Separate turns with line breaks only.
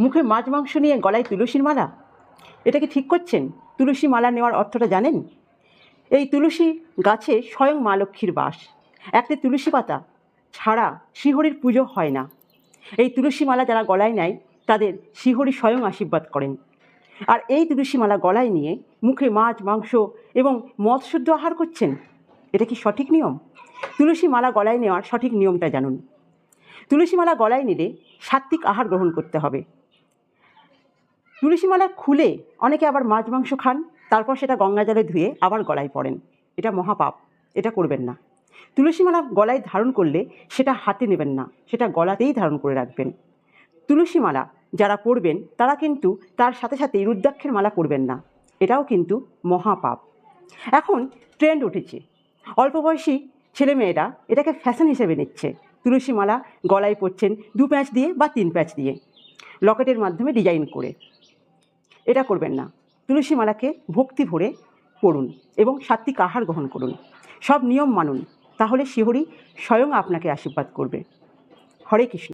মুখে মাছ মাংস নিয়ে গলায় তুলসীর মালা? এটা কি ঠিক করছেন? তুলসী মালা নেওয়ার অর্থটা জানেন? এই তুলসী গাছে স্বয়ং মা লক্ষ্মীর বাস। একটি তুলসী পাতা ছাড়া শ্রীহরির পুজো হয় না। এই তুলসী মালা যারা গলায় নেয়, তাদের শ্রীহরি স্বয়ং আশীর্বাদ করেন। আর এই তুলসী মালা গলায় নিয়ে মুখে মাছ, মাংস এবং মদ শুদ্ধ আহার করছেন? এটা কি সঠিক নিয়ম? তুলসী মালা গলায় নেওয়ার সঠিক নিয়মটা জানুন। তুলসী মালা গলায় নিলে সাত্বিক আহার গ্রহণ করতে হবে। তুলসী মালা খুলে অনেকে আবার মাছ মাংস খান, তারপর সেটা গঙ্গা জলে ধুয়ে আবার গলায় পড়েন। এটা মহাপাপ, এটা করবেন না। তুলসী মালা গলায় ধারণ করলে সেটা হাতে নেবেন না, সেটা গলাতেই ধারণ করে রাখবেন। তুলসী মালা যারা পরবেন তারা কিন্তু তার সাথে সাথে রুদ্রাক্ষের মালা পরবেন না। এটাও কিন্তু মহাপাপ। এখন ট্রেন্ড উঠেছে। অল্প বয়সী ছেলেমেয়েরা এটাকে ফ্যাশন হিসেবে নিচ্ছে। তুলসী মালা গলায় পরছেন দু প্যাঁচ দিয়ে বা তিন প্যাঁচ দিয়ে। লকেটের মাধ্যমে ডিজাইন করে। এটা করবেন না। তুলসী মালাকে ভক্তি ভরে পড়ুন এবং সাত্বিক আহার গ্রহণ করুন। সব নিয়ম মানুন। তাহলে শিহরি স্বয়ং আপনাকে আশীর্বাদ করবে। হরে কৃষ্ণ।